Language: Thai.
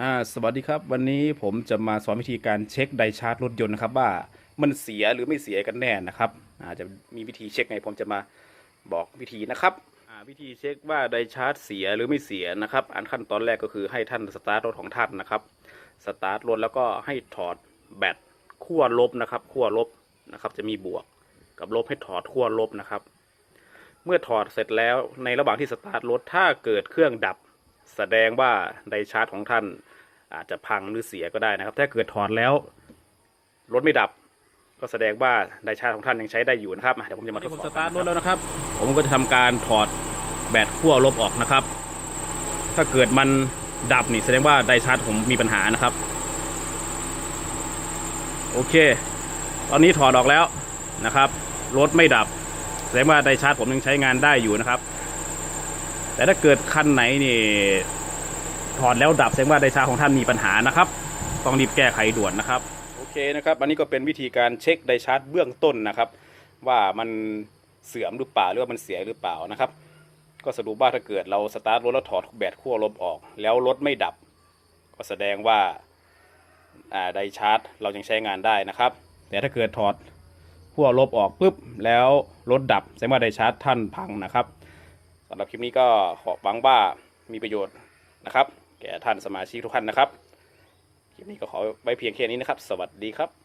อ่าสวัสดีครับ วันนี้ผมจะมาสอนวิธีการเช็คไดชาร์จรถยนต์นะครับ ว่ามันเสียหรือไม่เสียกันแน่นะครับอาจจะมีวิธีเช็คไงผมจะมาบอกวิธีนะครับอ่าวิธีเช็คว่าไดชาร์จเสียหรือไม่เสียนะครับ อันขั้นตอนแรกก็คือให้ท่านสตาร์ทรถของท่านนะครับสตาร์ทรถแล้วก็ให้ถอดแบตขั้วลบนะครับขั้วลบนะครับ จะมีบวกกับลบให้ถอดขั้วลบนะครับ เมื่อถอดเสร็จแล้วในระหว่างที่สตาร์ทรถถ้าเกิดเครื่องดับ แสดงว่าไดชาร์จของท่านอาจจะพังหรือเสียก็ได้นะครับ ถ้าเกิดถอดแล้วรถไม่ดับ ก็แสดงว่าไดชาร์จของท่านยังใช้ได้อยู่นะครับอะเดี๋ยวผมจะมาทดสอบสตาร์ทรถแล้วนะครับ ผมก็จะทำการถอดแบตขั้วลบออกนะครับ ถ้าเกิดมันดับนี่แสดงว่าไดชาร์จผมมีปัญหานะครับ โอเค ตอนนี้ถอดออกแล้วนะครับรถไม่ดับ แสดงว่าไดชาร์จผมยังใช้งานได้อยู่นะครับ แต่ถ้าเกิดคันไหนนี่ถอดแล้วดับแสดงว่าไดชาร์จของท่านมีปัญหานะครับ ต้องรีบแก้ไขด่วนนะครับ โอเคนะครับ อันนี้ก็เป็นวิธีการเช็คไดชาร์จเบื้องต้นนะครับ ว่ามันเสื่อมหรือเปล่าหรือว่ามันเสียหรือเปล่านะครับ ก็สรุปว่าถ้าเกิดเราสตาร์ทรถแล้วถอดแบตขั้วลบออก แล้วรถไม่ดับ ก็แสดงว่าอ่าไดชาร์จเรายังใช้งานได้นะครับ แต่ถ้าเกิดถอดขั้วลบออกปุ๊บแล้วรถดับแสดงว่าไดชาร์จท่านพังนะครับ สำหรับคลิปนี้ก็ขอหวังว่ามีประโยชน์นะครับ แก่ท่านสมาชิกทุกท่านนะครับ คลิปนี้ก็ขอไว้เพียงแค่นี้นะครับ สวัสดีครับ